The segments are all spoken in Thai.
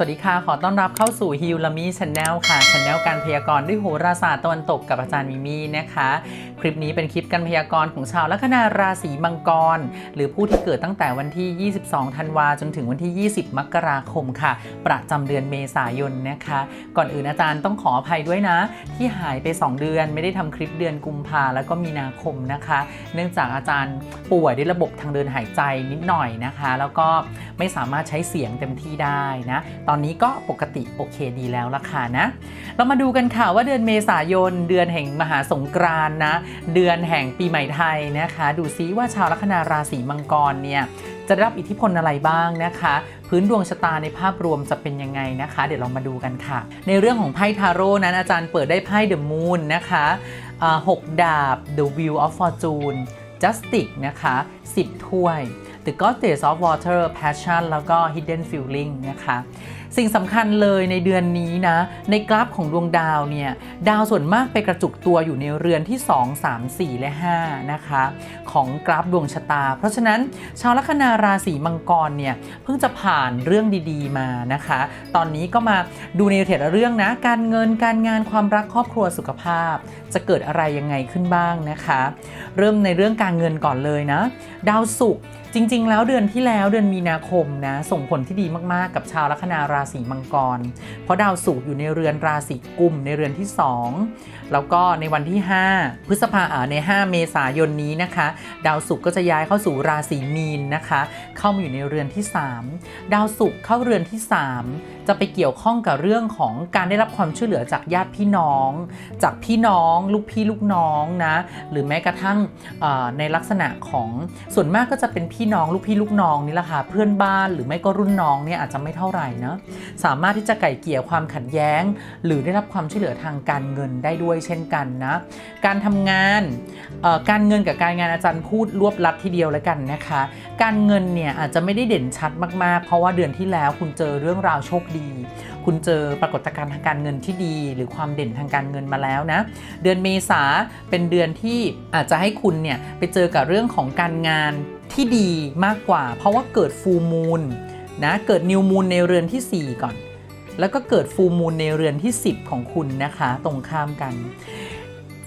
สวัสดีค่ะ ขอต้อนรับเข้าสู่ฮิวลามีช n แนลค่ะช n แนลการพยากรณ์ด้วยโหราศาสตร์ตะวันตกกับอาจารย์มิมี่นะคะ คลิปนี้เป็นคลิปการพยากรณ์ของชาวลัคนาราศีมังกร หรือผู้ที่เกิดตั้งแต่วันที่ 22 ธันวาจนถึงวันที่ 20 มกราคมค่ะ ประจำเดือนเมษายนนะคะ ก่อนอื่นอาจารย์ต้องขออภัยด้วยนะ ที่หายไป 2 เดือนไม่ได้ทำคลิปเดือนกุมภาแล้วก็มีนาคมนะคะ เนื่องจากอาจารย์ป่วยด้วยระบบทางเดินหายใจนิดหน่อยนะคะ แล้วก็ไม่สามารถใช้เสียงเต็มที่ได้นะตอนนี้ก็ปกติโอเคดีแล้วละค่ะนะ เรามาดูกันค่ะว่าเดือนเมษายน เดือนแห่งมหาสงกรานนะ เดือนแห่งปีใหม่ไทยนะคะ ดูซิว่าชาวลัคนาราศีมังกรเนี่ยจะได้รับอิทธิพลอะไรบ้างนะคะ พื้นดวงชะตาในภาพรวมจะเป็นยังไงนะคะ เดี๋ยวเรามาดูกันค่ะ ในเรื่องของไพ่ทาโร่นั้นอาจารย์เปิดได้ไพ่ The Moon นะคะหกดาบ The Wheel of Fortune Justice นะคะ 10 ถ้วย The Goddess of Water Passion แล้วก็ Hidden Feeling นะคะ สิ่งสำคัญเลยในเดือนนี้นะ ในกราฟของดวงดาวเนี่ย ดาวส่วนมากไปกระจุกตัวอยู่ในเรือนที่ 2 3 4 และ 5 นะคะ ของกราฟดวงชะตา เพราะฉะนั้นชาวลัคนาราศีมังกรเนี่ย เพิ่งจะผ่านเรื่องดีๆมานะคะ ตอนนี้ก็มาดูในเทระเรื่องนะ การเงินการงานความรักครอบครัวสุขภาพ จะเกิดอะไรยังไงขึ้นบ้างนะคะ เริ่มในเรื่องการเงินก่อนเลยนะ ดาวศุกร์จริง ๆ แล้วเดือนที่แล้วเดือนมีนาคมนะส่งผลที่ดีมากๆ กับชาวลัคนาราศีมังกร เพราะดาวศุกร์อยู่ในเรือนราศีกุมในเรือนที่ 2 แล้วก็ในวันที่ 5 พฤษภาอ่าใน 5 เมษายนนี้นะคะ ดาวศุกร์ก็จะย้ายเข้าสู่ราศีมีนนะคะ เข้ามาอยู่ในเรือนที่ 3 ดาวศุกร์เข้าเรือนที่ 3 จะไปเกี่ยวข้องกับเรื่องของการได้รับความช่วยเหลือจากญาติพี่น้อง จากพี่น้อง ลูกพี่ลูกน้องนะหรือแม้กระทั่งในลักษณะของส่วนมากก็จะเป็นพพี่น้องลูกพี่ลูกน้องนี่แหละค่ะเพื่อนบ้านหรือไม่ก็รุ่นน้องเนี่ยอาจจะไม่เท่าไหร่นะสามารถที่จะไก่เกลี่ยความขัดแย้ง หรือได้รับความช่วยเหลือทางการเงินได้ด้วยเช่นกันนะการทำงานการเงินกับการงานอาจารย์พูดรวบลัดทีเดียวแล้วกันนะคะ การเงินเนี่ยอาจจะไม่ได้เด่นชัดมากๆ เพราะว่าเดือนที่แล้วคุณเจอเรื่องราวโชคดี คุณเจอปรากฏการณ์ทางการเงินที่ดี หรือความเด่นทางการเงินมาแล้วนะ เดือนเมษาเป็นเดือนที่อาจจะให้คุณเนี่ยไปเจอกับเรื่องของการงานที่ดีมากกว่า เพราะว่าเกิดฟูมูลนะเกิดนิวมูลในเรือนที่ 4 ก่อน แล้วก็เกิดฟูมูลในเรือนที่ 10 ของคุณนะคะ ตรงข้ามกัน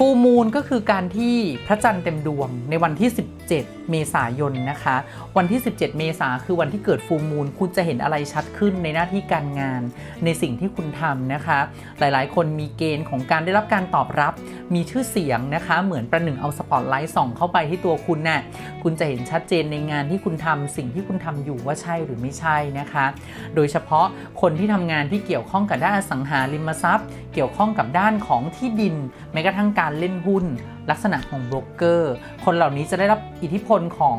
ฟูมูลก็คือการที่พระจันทร์เต็มดวงในวันที่ 17 เมษายนนะคะ วันที่ 17 เมษาคือวันที่เกิดฟูมูลคุณจะเห็นอะไรชัดขึ้นในหน้าที่การงาน ในสิ่งที่คุณทำนะคะ หลายๆ คนมีเกณฑ์ของการได้รับการตอบรับ มีชื่อเสียงนะคะ เหมือนประหนึ่งเอาสปอตไลท์ส่องเข้าไปที่ตัวคุณน่ะคุณจะเห็นชัดเจนในงานที่คุณทำสิ่งที่คุณทำอยู่ว่าใช่หรือไม่ใช่นะคะ โดยเฉพาะคนที่ทำงานที่เกี่ยวข้องกับด้านอสังหาริมทรัพย์ เกี่ยวข้องกับด้านของที่ดินแม้กระทั่งการการเล่นหุ้น ลักษณะของโบรกเกอร์ คนเหล่านี้จะได้รับอิทธิพลของ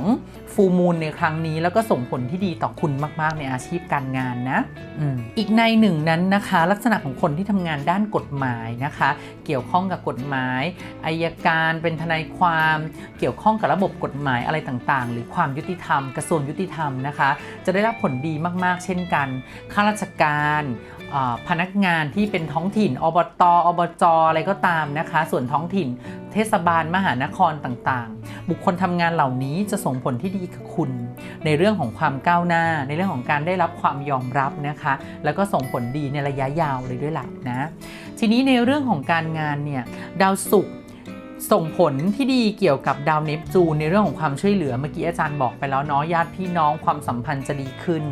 ฟูมูลในครั้งนี้ แล้วก็ส่งผลที่ดีต่อคุณมาก ๆ ในอาชีพการงานนะอือีกในหนึ่งนั้นนะคะ ลักษณะของคนที่ทำงานด้านกฎหมายนะคะ เกี่ยวข้องกับกฎหมายอายการเป็นทนายความ เกี่ยวข้องกับระบบกฎหมายอะไรต่างๆ หรือความยุติธรรม กระทรวงยุติธรรมนะคะ จะได้รับผลดีมาก ๆ เช่นกันข้าราชการ พนักงานที่เป็นท้องถิ่น อบต อบจ อะไรก็ตามนะคะ ส่วนท้องถิ่น เทศบาลมหานครต่างๆ บุคคลทำงานเหล่านี้จะส่งผลที่ดีกับคุณ ในเรื่องของความก้าวหน้า ในเรื่องของการได้รับความยอมรับนะคะ แล้วก็ส่งผลดีในระยะยาวเลยด้วยหลักนะ ทีนี้ในเรื่องของการงานเนี่ย ดาวศุกร์ ส่งผลที่ดีเกี่ยวกับดาวเนปจูนในเรื่องของความช่วยเหลือเมื่อกี้อาจารย์บอกไปแล้วเนาะญาติพี่น้องความสัมพันธ์จะดีขึ้น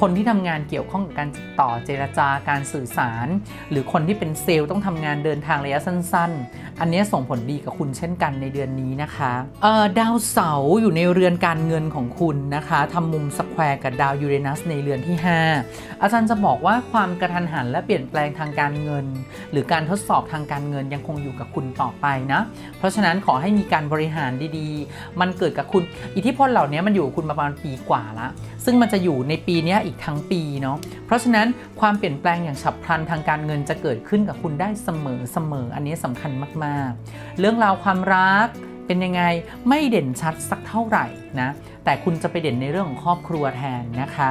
คนที่ทำงานเกี่ยวข้องกับการติดต่อเจรจาการสื่อสาร หรือคนที่เป็นเซลล์ต้องทำงานเดินทางระยะสั้น ๆ อันนี้ส่งผลดีกับคุณเช่นกันในเดือนนี้นะคะเอ่อดาวเสาร์อยู่ในเรือนการเงินของคุณนะคะทำมุมสแควร์กับดาวยูเรนัสในเรือนที่ 5 อาจารย์จะบอกว่าความกระทันหันและเปลี่ยนแปลงทางการเงิน หรือการทดสอบทางการเงินยังคงอยู่กับคุณต่อไปนะเพราะฉะนั้นขอให้มีการบริหารดีๆ มันเกิดกับคุณ อิทธิพลเหล่านี้มันอยู่คุณมาประมาณปีกว่าละซึ่งมันจะอยู่ในปีนี้อีกทั้งปีเนาะ เพราะฉะนั้นความเปลี่ยนแปลงอย่างฉับพลันทางการเงินจะเกิดขึ้นกับคุณได้เสมอเสมออันนี้สำคัญมากๆ เรื่องราวความรักเป็นยังไงไม่เด่นชัดสักเท่าไหร่นะแต่คุณจะไปเด่นในเรื่องของครอบครัวแทนนะคะ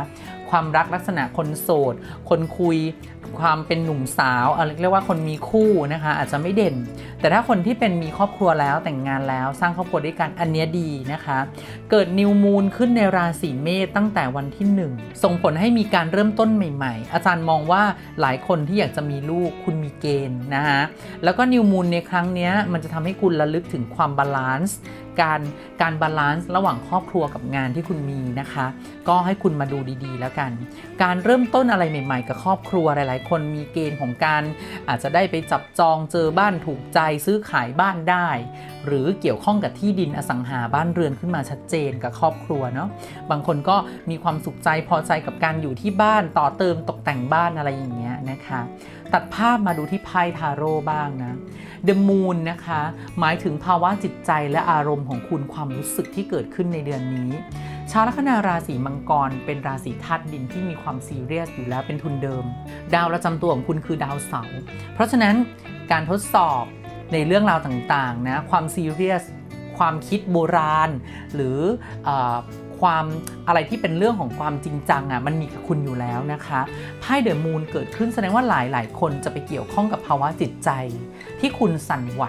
ความรักลักษณะคนโสด คนคุย ความเป็นหนุ่มสาวอะไรเรียกว่าคนมีคู่นะคะอาจจะไม่เด่น แต่ถ้าคนที่เป็นมีครอบครัวแล้วแต่งงานแล้วสร้างครอบครัวด้วยกันอันนี้ดีนะคะ เกิดนิวมูนขึ้นในราศีเมษตั้งแต่วันที่ 1 ส่งผลให้มีการเริ่มต้นใหม่ ๆ อาจารย์มองว่าหลายคนที่อยากจะมีลูกคุณมีเกณฑ์นะคะแล้วก็นิวมูนในครั้งนี้มันจะทำให้คุณระลึกถึงความบาลานซ์การการบาลานซ์ระหว่างครอบครัวกับงานที่คุณมีนะคะ ก็ให้คุณมาดูดีๆ แล้วกัน การเริ่มต้นอะไรใหม่ๆ กับครอบครัวหลาย ๆ คนมีเกณฑ์ของการอาจจะได้ไปจับจองเจอบ้านถูกใจซื้อขายบ้านได้ หรือเกี่ยวข้องกับที่ดินอสังหาบ้านเรือนขึ้นมาชัดเจนกับครอบครัวเนาะบางคนก็มีความสุขใจพอใจกับการอยู่ที่บ้านต่อเติมตกแต่งบ้านอะไรอย่างเงี้ยนะคะตัดภาพมาดูที่ไพ่ทาโร่บ้างนะ The Moon นะคะ หมายถึงภาวะจิตใจและอารมณ์ของคุณความรู้สึกที่เกิดขึ้นในเดือนนี้ ชาวลัคนาราศีมังกร เป็นราศีธาตุดินที่มีความซีเรียสอยู่แล้วเป็นทุนเดิม ดาวประจำตัวของคุณคือดาวเสาร์เพราะฉะนั้นการทดสอบในเรื่องราวต่างๆนะความซีเรียสความคิดโบราณ หรือเออ ความอะไรที่เป็นเรื่องของความจริงจังอะมันมีกับคุณอยู่แล้วนะคะไพ่เดอะมูนเกิดขึ้นแสดงว่าหลายๆคนจะไปเกี่ยวข้องกับภาวะจิตใจ ที่คุณสั่นไหว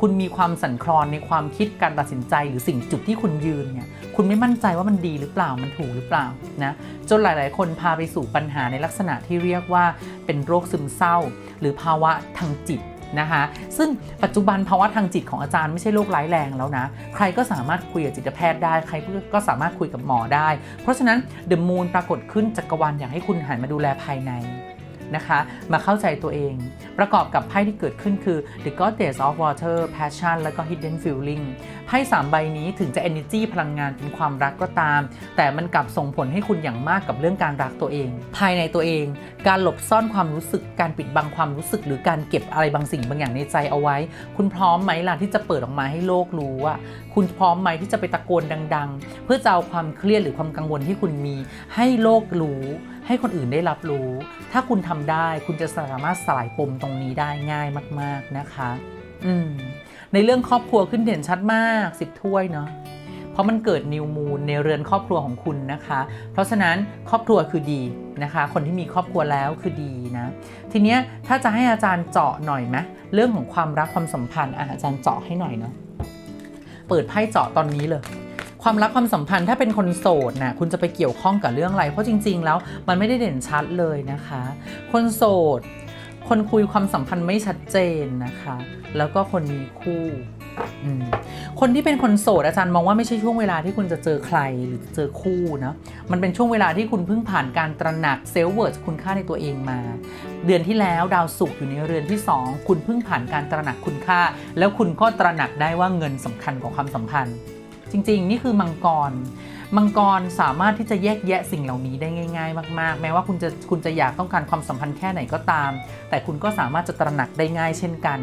คุณมีความสั่นคลอนในความคิดการตัดสินใจหรือสิ่งจุดที่คุณยืนเนี่ยคุณไม่มั่นใจว่ามันดีหรือเปล่ามันถูกหรือเปล่านะจนหลาย ๆ คนพาไปสู่ปัญหาในลักษณะที่เรียกว่าเป็นโรคซึมเศร้า หรือภาวะทางจิต นะคะซึ่งปัจจุบันภาวะทางจิตของอาจารย์ไม่ใช่โรคร้ายแรงแล้วนะ ใครก็สามารถคุยกับจิตแพทย์ได้ ใครก็สามารถคุยกับหมอได้ เพราะฉะนั้นเดอะมูนปรากฏขึ้นจักรวาลอยากให้คุณหันมาดูแลภายใน นะคะ มาเข้าใจตัวเอง ประกอบกับไพ่ที่เกิดขึ้นคือ The Goddess of Water Passion แล้วก็ Hidden Feeling ไพ่สามใบนี้ถึงจะ energy พลังงานเป็นความรักก็ตาม แต่มันกลับส่งผลให้คุณอย่างมากกับเรื่องการรักตัวเอง ภายในตัวเอง การหลบซ่อนความรู้สึก การปิดบังความรู้สึก หรือการเก็บอะไรบางสิ่งบางอย่างในใจเอาไว้ คุณพร้อมไหมล่ะที่จะเปิดออกมาให้โลกรู้ว่า คุณพร้อมไหมที่จะไปตะโกนดัง ๆ เพื่อจะเอาความเครียดหรือความกังวลที่คุณมีให้โลกรู้ ให้คนอื่นได้รับรู้ ถ้าคุณทำได้คุณจะสามารถสลายปมตรงนี้ได้ง่ายมาก ๆนะคะ อืมในเรื่องครอบครัวขึ้นเด่นชัดมากสิบถ้วยเนาะเพราะมันเกิดนิวมูนในเรือนครอบครัวของคุณนะคะ เพราะฉะนั้นครอบครัวคือดีนะคะ คนที่มีครอบครัวแล้วคือดีนะ ทีเนี้ยถ้าจะให้อาจารย์เจาะหน่อยไหมเรื่องของความรักความสัมพันธ์อะอาจารย์เจาะให้หน่อยเนาะเปิดไพ่เจาะตอนนี้เลย ความรักความสัมพันธ์ถ้าเป็นคนโสดนะคุณจะไปเกี่ยวข้องกับเรื่องอะไร เพราะจริง ๆ แล้วมันไม่ได้เด่นชัดเลยนะคะ คนโสด คนคุยความสัมพันธ์ไม่ชัดเจนนะคะ แล้วก็คนมีคู่คนที่เป็นคนโสดอาจารย์มองว่าไม่ใช่ช่วงเวลาที่คุณจะเจอใครหรือเจอคู่นะมันเป็นช่วงเวลาที่คุณเพิ่งผ่านการตระหนักเซลฟ์เวิร์ดคุณค่าในตัวเองมา เดือนที่แล้วดาวศุกร์อยู่ในเรือนที่ 2 คุณเพิ่งผ่านการตระหนักคุณค่า แล้วคุณก็ตระหนักได้ว่าเงินสำคัญกว่าความสัมพันธ์ จริง ๆ นี่คือมังกร มังกรสามารถที่จะแยกแยะสิ่งเหล่านี้ได้ง่าย ๆ มาก ๆ แม้ว่าคุณจะคุณจะอยากต้องการความสัมพันธ์แค่ไหนก็ตาม แต่คุณก็สามารถจะตระหนักได้ง่ายเช่นกัน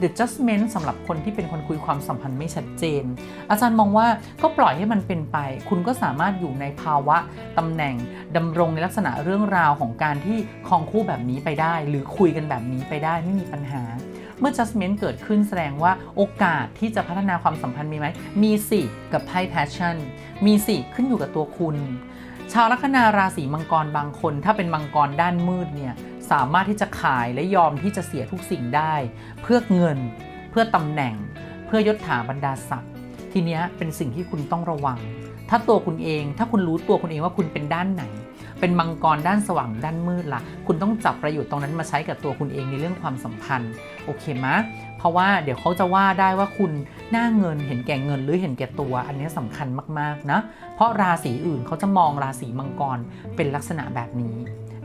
The Judgment สำหรับคนที่เป็นคนคุยความสัมพันธ์ไม่ชัดเจน อาจารย์มองว่าก็ปล่อยให้มันเป็นไป คุณก็สามารถอยู่ในภาวะตำแหน่งดำรงในลักษณะเรื่องราวของการที่คองคู่แบบนี้ไปได้ หรือคุยกันแบบนี้ไปได้ไม่มีปัญหา เมื่อ judgment เกิดขึ้นแสดงว่าโอกาสที่จะพัฒนาความสัมพันธ์มีไหม มีสิกับไพ่ passion มีสิขึ้นอยู่กับตัวคุณ ชาวลัคนาราศีมังกรบางคน ถ้าเป็นมังกรด้านมืดเนี่ยสามารถที่จะขายและยอมที่จะเสียทุกสิ่งได้ เพื่อเงิน เพื่อตำแหน่ง เพื่อยศถาบรรดาศักดิ์ทีนี้เป็นสิ่งที่คุณต้องระวัง ถ้าตัวคุณเอง ถ้าคุณรู้ตัวคุณเองว่าคุณเป็นด้านไหน เป็นมังกรด้านสว่างด้านมืดล่ะ คุณต้องจับประโยชน์ตรงนั้นมาใช้กับตัวคุณเองในเรื่องความสัมพันธ์ โอเคไหมเพราะว่าเดี๋ยวเขาจะว่าได้ว่าคุณหน้าเงินเห็นแก่เงินหรือเห็นแก่ตัว อันนี้สำคัญมากๆนะ เพราะราศีอื่นเขาจะมองราศีมังกรเป็นลักษณะแบบนี้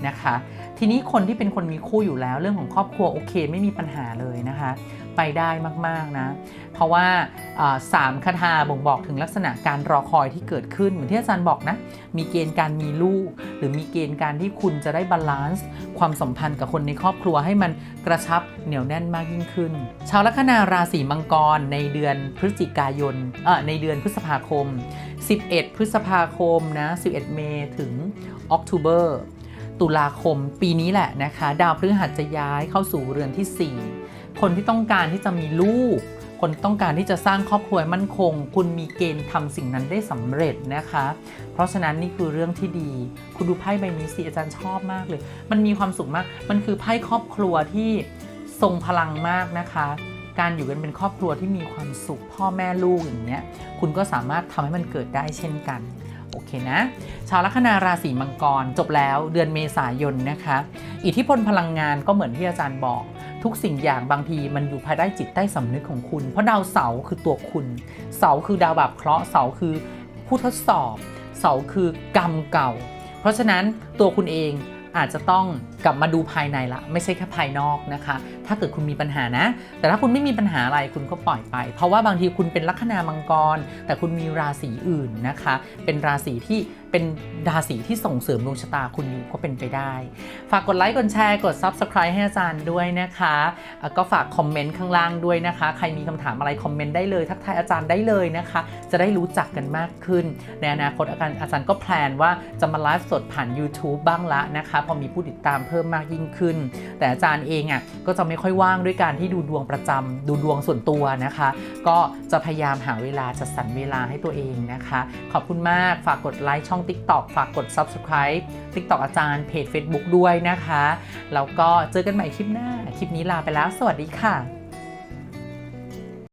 นะคะ ทีนี้คนที่เป็นคนมีคู่อยู่แล้วเรื่องของครอบครัวโอเคไม่มีปัญหาเลยนะคะ ไปได้มากๆนะ เพราะว่าสามคาถาบ่งบอกถึงลักษณะการรอคอยที่เกิดขึ้นเหมือนที่อาจารย์บอกนะ มีเกณฑ์การมีลูก หรือมีเกณฑ์การที่คุณจะได้บาลานซ์ความสัมพันธ์กับคนในครอบครัวให้มันกระชับเหนียวแน่นมากยิ่งขึ้น ชาวลัคนาราศีมังกรในเดือนพฤศจิกายนเออในเดือนพฤษภาคม 11 พฤษภาคมนะ 11 เมษถึงออก ตุลาคมปีนี้แหละนะคะ ดาวพฤหัสจะย้ายเข้าสู่เรือนที่ 4 คนที่ต้องการที่จะมีลูก คนต้องการที่จะสร้างครอบครัวมั่นคง คุณมีเกณฑ์ทำสิ่งนั้นได้สำเร็จนะคะ เพราะฉะนั้นนี่คือเรื่องที่ดี คุณดูไพ่ใบนี้สิอาจารย์ชอบมากเลย มันมีความสุขมาก มันคือไพ่ครอบครัวที่ทรงพลังมากนะคะการอยู่กันเป็นครอบครัวที่มีความสุขพ่อแม่ลูกอย่างเงี้ยคุณก็สามารถทำให้มันเกิดได้เช่นกัน โอเคนะ ชาวลัคนาราศีมังกรจบแล้วเดือนเมษายนนะคะ อิทธิพลพลังงานก็เหมือนที่อาจารย์บอก ทุกสิ่งอย่างบางทีมันอยู่ภายใต้จิตใต้สำนึกของคุณ เพราะดาวเสาร์คือตัวคุณ เสาร์คือดาวบาปเคราะห์เสาร์คือผู้ทดสอบ เสาร์คือกรรมเก่า เพราะฉะนั้นตัวคุณเอง อาจจะต้องกลับมาดูภายในละ ไม่ใช่แค่ภายนอกนะคะ ถ้าเกิดคุณมีปัญหานะ แต่ถ้าคุณไม่มีปัญหาอะไรคุณก็ปล่อยไป เพราะว่าบางทีคุณเป็นลัคนามังกร แต่คุณมีราศีอื่นนะคะ เป็นราศีที่ เป็นราศีที่ส่งเสริมดวงชะตาคุณอยู่ก็เป็นไปได้ ฝากกดไลค์กดแชร์กด Subscribe ให้อาจารย์ด้วยนะคะก็ฝากคอมเมนต์ข้างล่างด้วยนะคะ ใครมีคำถามอะไรคอมเมนต์ได้เลย ทักทายอาจารย์ได้เลยนะคะ จะได้รู้จักกันมากขึ้น ในอนาคตอาจารย์อาจารย์ก็แพลนว่าจะมาไลฟ์สดผ่าน YouTube บ้างละนะคะ พอมีผู้ติดตามเพิ่มมากยิ่งขึ้น แต่อาจารย์เองอะก็จะไม่ค่อยว่างด้วยการที่ดูดวงประจำดูดวงส่วนตัวนะคะ ก็จะพยายามหาเวลาจัดสรรเวลาให้ตัวเองนะคะ ขอบคุณมากฝากกดไลค์ช่อง TikTok ฝากกด Subscribe TikTok อาจารย์เพจ Facebook ด้วยนะคะ แล้วก็เจอกันใหม่คลิปหน้า คลิปนี้ลาไปแล้ว สวัสดีค่ะ